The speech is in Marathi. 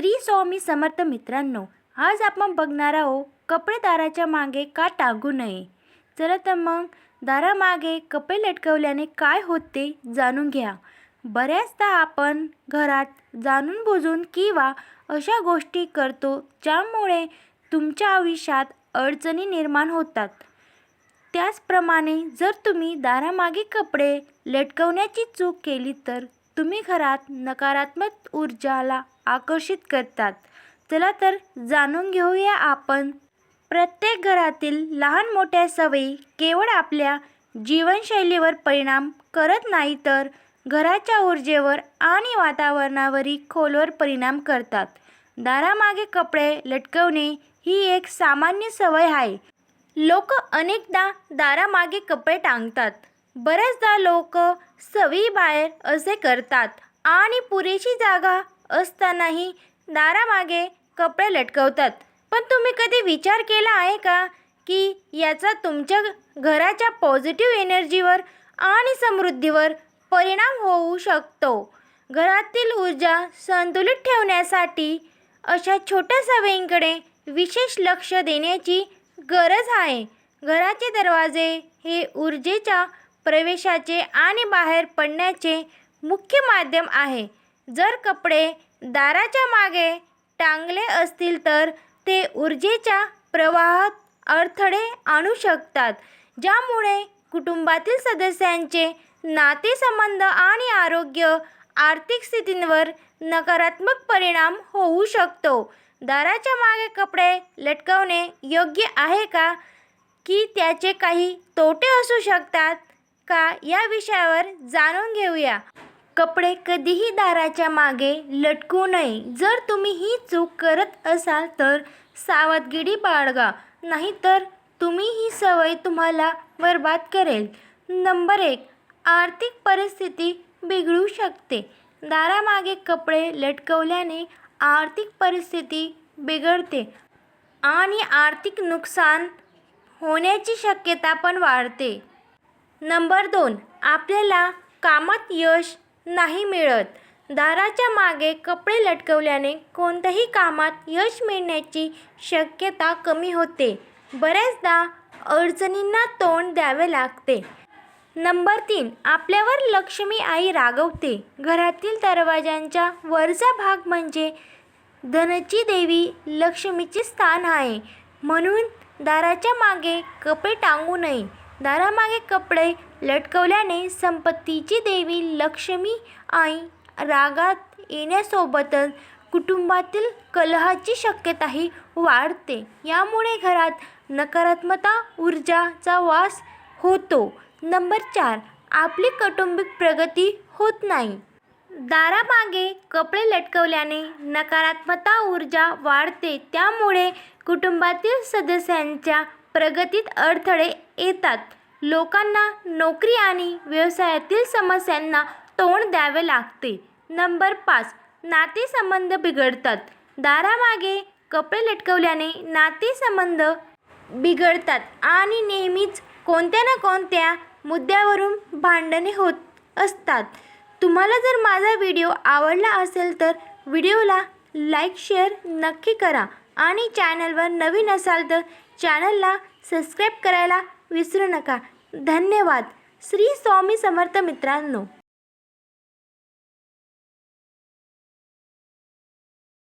श्री स्वामी समर्थ मित्रांनो आज आपण बघणार आहोत कपडे दाराच्या मागे का टांगू नये? चला तर मग दारामागे कपडे लटकवल्याने काय होते जाणून घ्या. बऱ्याचदा आपण घरात जाणून बुजून किंवा अशा गोष्टी करतो ज्यामुळे तुमच्या आयुष्यात अडचणी निर्माण होतात. त्याचप्रमाणे जर तुम्ही दारामागे कपडे लटकवण्याची चूक केली तर तुम्ही घरात नकारात्मक ऊर्जाला आकर्षित करतात. चला तर जाणून घेऊया आपण प्रत्येक घरातील लहान मोठ्या सवयी केवळ आपल्या जीवनशैलीवर परिणाम करत नाही तर घराच्या ऊर्जेवर आणि वातावरणावरही खोलवर परिणाम करतात. दारामागे कपडे लटकवणे ही एक सामान्य सवय आहे. लोक अनेकदा दारामागे कपडे टांगतात. बऱ्याचदा लोक सवयीबाहेर असे करतात आणि पुरेशी जागा असतानाही दारामागे कपडे लटकवतात. पण तुम्ही कधी विचार केला आहे का की याचा तुमच्या घराच्या पॉझिटिव्ह एनर्जीवर आणि समृद्धीवर परिणाम होऊ शकतो? घरातील ऊर्जा संतुलित ठेवण्यासाठी अशा छोट्या सवयींकडे विशेष लक्ष देण्याची गरज आहे. घराचे दरवाजे हे ऊर्जेच्या प्रवेशाचे आणि बाहेर पडण्याचे मुख्य माध्यम आहे. जर कपडे दाराच्या मागे टांगले असतील तर ते ऊर्जेच्या प्रवाहात अडथळे आणू शकतात ज्यामुळे कुटुंबातील सदस्यांचे नातेसंबंध आणि आरोग्य आर्थिक स्थितींवर नकारात्मक परिणाम होऊ शकतो. दाराच्या मागे कपडे लटकवणे योग्य आहे का? की त्याचे काही तोटे असू शकतात? का या विषयावर जाणून घेऊया. कपडे कधीही दाराच्या मागे लटकू नये. जर तुम्ही ही चूक करत असाल तर सावधगिरी बाळगा. नाहीतर तुम्ही ही सवय तुम्हाला बर्बाद करेल. नंबर एक आर्थिक परिस्थिती बिघडू शकते. दारामागे कपडे लटकवल्याने आर्थिक परिस्थिती बिघडते आणि आर्थिक नुकसान होण्याची शक्यता पण वाढते. नंबर दोन आपल्याला कामात यश नाही मिळत. दाराच्या मागे कपडे लटकवल्याने कोणत्याही कामात यश मिळण्याची शक्यता कमी होते. बऱ्याचदा अडचणींना तोंड द्यावे लागते. नंबर तीन आपल्यावर लक्ष्मी आई रागवते. घरातील दरवाजांच्या वरचा भाग म्हणजे धनची देवी लक्ष्मीचे स्थान आहे. म्हणून दाराच्या मागे कपडे टांगू नये. दारामागे कपडे लटकवल्याने संपत्तीची देवी लक्ष्मी आई रागात येण्यासोबतच कुटुंबातील कलहाची शक्यताही वाढते. यामुळे घरात नकारात्मकता ऊर्जाचा वास होतो. नंबर चार आपली कौटुंबिक प्रगती होत नाही. दारामागे कपडे लटकवल्याने नकारात्मकता ऊर्जा वाढते. त्यामुळे कुटुंबातील सदस्यांच्या प्रगतीत अडथळे येतात. लोकांना नोकरी आणि व्यवसायातील समस्यांना तोंड द्यावे लागते. नंबर पाच नातेसंबंध बिघडतात. दारामागे कपडे लटकवल्याने नातेसंबंध बिघडतात आणि नेहमीच कोणत्या ना कोणत्या मुद्द्यावरून भांडणे होत असतात. तुम्हाला जर माझा व्हिडिओ आवडला असेल तर व्हिडिओला लाईक शेअर नक्की करा. आणि चॅनलवर नवीन असाल तर चॅनलला सबस्क्राईब करायला विसरू नका. धन्यवाद. श्री स्वामी समर्थ मित्रांनो.